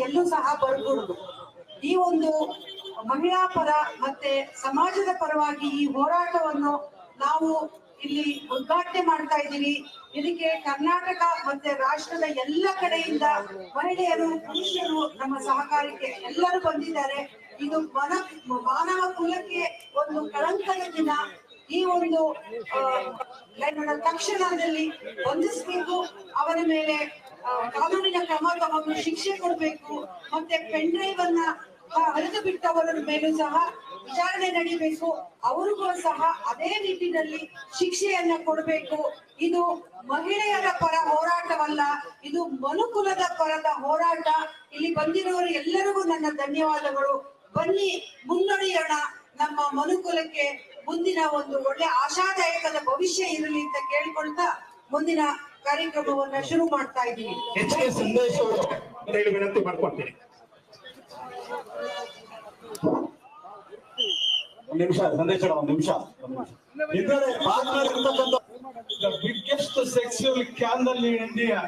ಎಲ್ಲೂ ಸಹ ಬರಬಹುದು ಈ ಒಂದು ಮಹಿಳಾ ಪರ ಮತ್ತೆ ಸಮಾಜದ ಪರವಾಗಿ ಈ ಹೋರಾಟವನ್ನು ನಾವು ಇಲ್ಲಿ ಉದ್ಘಾಟನೆ ಮಾಡ್ತಾ ಇದ್ದೀವಿ. ಇದಕ್ಕೆ ಕರ್ನಾಟಕ ಮತ್ತೆ ರಾಷ್ಟ್ರದ ಎಲ್ಲ ಕಡೆಯಿಂದ ಮಹಿಳೆಯರು, ಪುರುಷರು ನಮ್ಮ ಸಹಕಾರಕ್ಕೆ ಎಲ್ಲರೂ ಬಂದಿದ್ದಾರೆ. ಇದು ಮನ ಮಾನವ ಕುಲಕ್ಕೆ ಒಂದು ಕಳಂಕದ ದಿನ. ಈ ಒಂದು ತಕ್ಷಣದಲ್ಲಿ ಬಂಧಿಸಬೇಕು ಅವರ ಮೇಲೆ ಕಾನೂನಿನ ಕ್ರಮ ತಗೊಂಡು ಶಿಕ್ಷೆ ಕೊಡಬೇಕು. ಮತ್ತೆ ಪೆನ್ ಡ್ರೈವ್ ಅನ್ನ ಅರಿದು ಬಿಟ್ಟವರ ಮೇಲೂ ಸಹ ವಿಚಾರಣೆ ನಡೀಬೇಕು. ಅವರಿಗೂ ಸಹ ಅದೇ ನಿಟ್ಟಿನಲ್ಲಿ ಶಿಕ್ಷೆಯನ್ನ ಕೊಡಬೇಕು. ಇದು ಮಹಿಳೆಯರ ಪರ ಹೋರಾಟವಲ್ಲ, ಇದು ಮನುಕುಲದ ಪರದ ಹೋರಾಟ. ಇಲ್ಲಿ ಬಂದಿರೋರು ಎಲ್ಲರಿಗೂ ನನ್ನ ಧನ್ಯವಾದಗಳು. ಬನ್ನಿ, ಮುನ್ನಡೆಯೋಣ. ನಮ್ಮ ಮನುಕುಲಕ್ಕೆ ಮುಂದಿನ ಒಂದು ಒಳ್ಳೆ ಆಶಾದಾಯಕದ ಭವಿಷ್ಯ ಇರಲಿ ಅಂತ ಕೇಳಿಕೊಳ್ತಾ ಮುಂದಿನ ಕಾರ್ಯಕ್ರಮವನ್ನ ಶುರು ಮಾಡ್ತಾ ಇದ್ದೀವಿ. ಎಚ್ ಸಂದೇಶ ಸಂದೇಶ್ ಅವರು ಅಂತ ಹೇಳಿ ವಿನಂತಿ ಮಾಡ್ಕೊಳ್ತೀನಿ ಒಂದ್ ನಿಮಿಷ ಸಂದೇಶ ಒಂದ್ ನಿಮಿಷ. ಇದರ ಮಾತನಾಡಿರ್ತಕ್ಕಂಥ the biggest sexual scandal in India.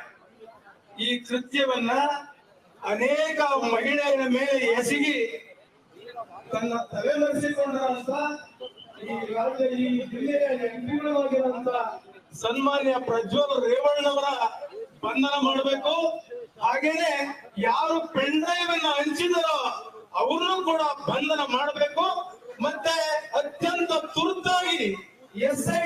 ಈ ಕೃತ್ಯವನ್ನ ಅನೇಕ ಮಹಿಳೆಯರ ಮೇಲೆ ಎಸಗಿ ತನ್ನ ತಲೆಮರೆಸಿಕೊಂಡಂತ ಈ ರಾಜ್ಯ ಈ ಜಿಲ್ಲೆಯ ಎಂಪಿಗಳಾಗಿರುವಂತ ಸನ್ಮಾನ್ಯ ಪ್ರಜ್ವಲ್ ರೇವಣ್ಣವರ ಬಂಧನ ಮಾಡಬೇಕು. ಹಾಗೇನೆ ಯಾರು ಪೆನ್ ಡ್ರೈವ್ ಅನ್ನ ಹಂಚಿದರೋ ಅವ್ರನ್ನೂ ಕೂಡ ಬಂಧನ ಮಾಡಬೇಕು. ಮತ್ತೆ ಅತ್ಯಂತ ತುರ್ತಾಗಿ ಎಸ್ ಐ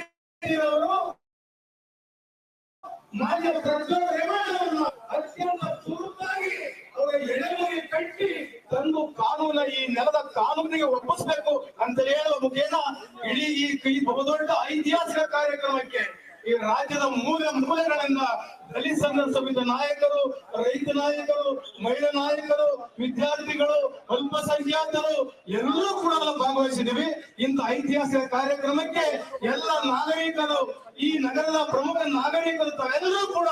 ಮಾನ್ಯ ಪ್ರಜ್ವಲ್ ರೇವಣ್ಣವರನ್ನ ಅತ್ಯಂತ ತುರ್ತಾಗಿ ಅವರ ಎಳೆಮುರಿ ಕಟ್ಟಿ ತಂದು ಕಾನೂನ ಈ ನೆಲದ ಕಾನೂನಿಗೆ ಒಪ್ಪಿಸ್ಬೇಕು ಅಂತ ಹೇಳುವ ಮುಖೇನ ಇಡೀ ಈ ಈ ಬಹುದೊಡ್ಡ ಐತಿಹಾಸಿಕ ಕಾರ್ಯಕ್ರಮಕ್ಕೆ ಈ ರಾಜ್ಯದ ಮೂಲೆ ಮೂಲೆಗಳಿಂದ ದಲಿತ ಸಂಘ ಸಮಿತಿ ನಾಯಕರು, ರೈತ ನಾಯಕರು, ಮಹಿಳಾ ನಾಯಕರು, ವಿದ್ಯಾರ್ಥಿಗಳು, ಅಲ್ಪಸಂಖ್ಯಾತರು, ಎಲ್ಲರೂ ಕೂಡ ನಾವು ಭಾಗವಹಿಸಿದ್ದೀವಿ. ಇಂಥ ಐತಿಹಾಸಿಕ ಕಾರ್ಯಕ್ರಮಕ್ಕೆ ಎಲ್ಲ ನಾಗರಿಕರು, ಈ ನಗರದ ಪ್ರಮುಖ ನಾಗರಿಕರು ತಾವೆಲ್ಲರೂ ಕೂಡ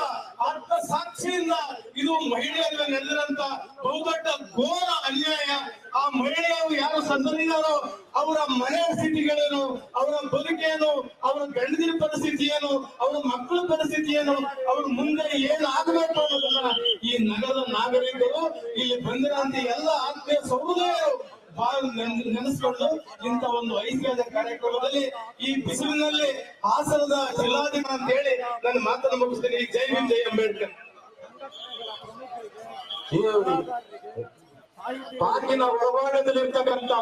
ಆತ್ಮ ಸಾಕ್ಷಿಯಿಂದ ಇದು ಮಹಿಳೆಯರಿಗೆ ನೆಲೆದಂತ ಬಹುದೊಡ್ಡ ಘೋರ ಅನ್ಯಾಯ. ಆ ಮಹಿಳೆಯರು ಯಾರು ಅವರ ಮನೆಯ ಸ್ಥಿತಿಗಳೇನು, ಅವರ ಬದುಕೇನು, ಅವರ ಗಂಡದಿನ ಪರಿಸ್ಥಿತಿ ಏನು ಅವರ ಮಕ್ಕಳ ಪರಿಸ್ಥಿತಿ ಏನು ಅವ್ರ ಮುಂದೆ ಏನಾಗಬೇಕು ಅನ್ನೋದನ್ನ ಈ ನಗರದ ನಾಗರಿಕರು ಇಲ್ಲಿ ಬಂದಿರೋಂತ ಎಲ್ಲ ಆತ್ಮೀಯ ಸಹೋದರರು ನೆನೆಸ್ಕೊಂಡು ಇಂತ ಒಂದು ಐತಿಹಾಸಿಕ ಕಾರ್ಯಕ್ರಮದಲ್ಲಿ ಈ ಬಿಸಿಲಿನಲ್ಲಿ ಹಾಸನದ ಜಿಲ್ಲಾಧಿಕಾರಿ ಅಂತ ಹೇಳಿ ನನ್ನ ಮಾತನ್ನು ಮುಗಿಸ್ತೀನಿ. ಜೈ ಭೀಮ್, ಜೈ ಅಂಬೇಡ್ಕರ್. ಈ ಪಾರ್ಕಿನ ಒಳಭಾಗದಲ್ಲಿ ಇರ್ತಕ್ಕಂಥ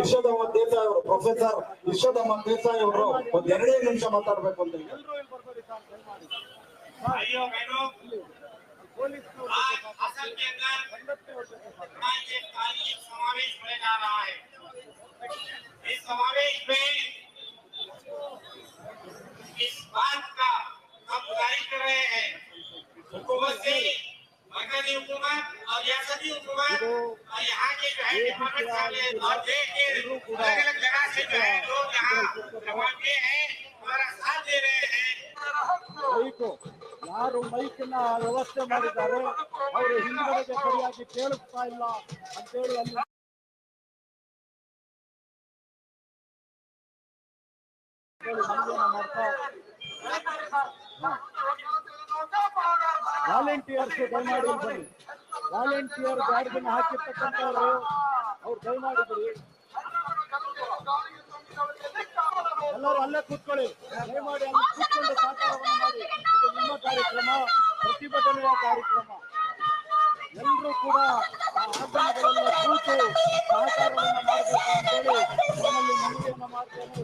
ಇರ್ಷದಮ್ಮ ದೇಸಾಯಿ ಅವರು ಪ್ರೊಫೆಸರ್ ಇರ್ಷದಮ್ಮ ದೇಸಾಯಿ ಅವರು ಒಂದ್ ಎರಡೇ ನಿಮಿಷ ಮಾತಾಡ್ಬೇಕು ಅಂತ ಈಗ भाइयों बहनों आज असल के अंदर आज एक तारीख समावेश होने जा रहा है इस समावेश में इस बात का हम गुजारिश कर रहे हैं हुकूमत से मरकजी हुकूमत और रियासती हुकूमत और यहाँ के जो है डिपार्टमेंट वाले और देश के अलग अलग जगह से जो है लोग यहाँ जमाते हैं हमारा साथ दे रहे हैं ಮೈಕು ಯಾರು ಮೈಕ್ನ ವ್ಯವಸ್ಥೆ ಮಾಡಿದ್ದಾರೆ ಅವರು ಹಿಂದುಗಡೆಗೆ ಸರಿಯಾಗಿ ಕೇಳಿಸ್ತಾ ಇಲ್ಲ ಅಂತೇಳಿ ಅಲ್ಲಿ ಹೇಳಿ ನಮ್ಗೇನೋ ಮಾಡ್ತಾ ವಾಲಂಟಿಯರ್ಸ್ ದಯಮಾಡಿ ಇಲ್ಲಿ ಬನ್ನಿ ವಾಲಂಟಿಯರ್ ಬ್ಯಾಡ್ಗನ್ನ ಹಾಕಿರ್ತಕ್ಕಂಥವ್ರು, ಅವ್ರು ಬಿಡಿ ಎಲ್ಲರೂ ಅಲ್ಲೇ ಕೂತ್ಕೊಳ್ಳಿ. ಮಾಡಿ ಅಲ್ಲಿ ಕೂತ್ಕೊಂಡು ಸಹಕಾರವನ್ನು ಮಾಡಿ. ಇದು ನಿಮ್ಮ ಕಾರ್ಯಕ್ರಮ, ಪ್ರತಿಭಟನೆಯ ಕಾರ್ಯಕ್ರಮ. ಎಲ್ಲರೂ ಕೂಡ ಆ ಆಸನಗಳೆಲ್ಲ ಕೂತು ಸಹಕಾರವನ್ನು ಮಾಡಬೇಕು ಅಂತೇಳಿ ನಮ್ಮಲ್ಲಿ ಮನವಿಯನ್ನು ಮಾಡ್ತೇನೆ.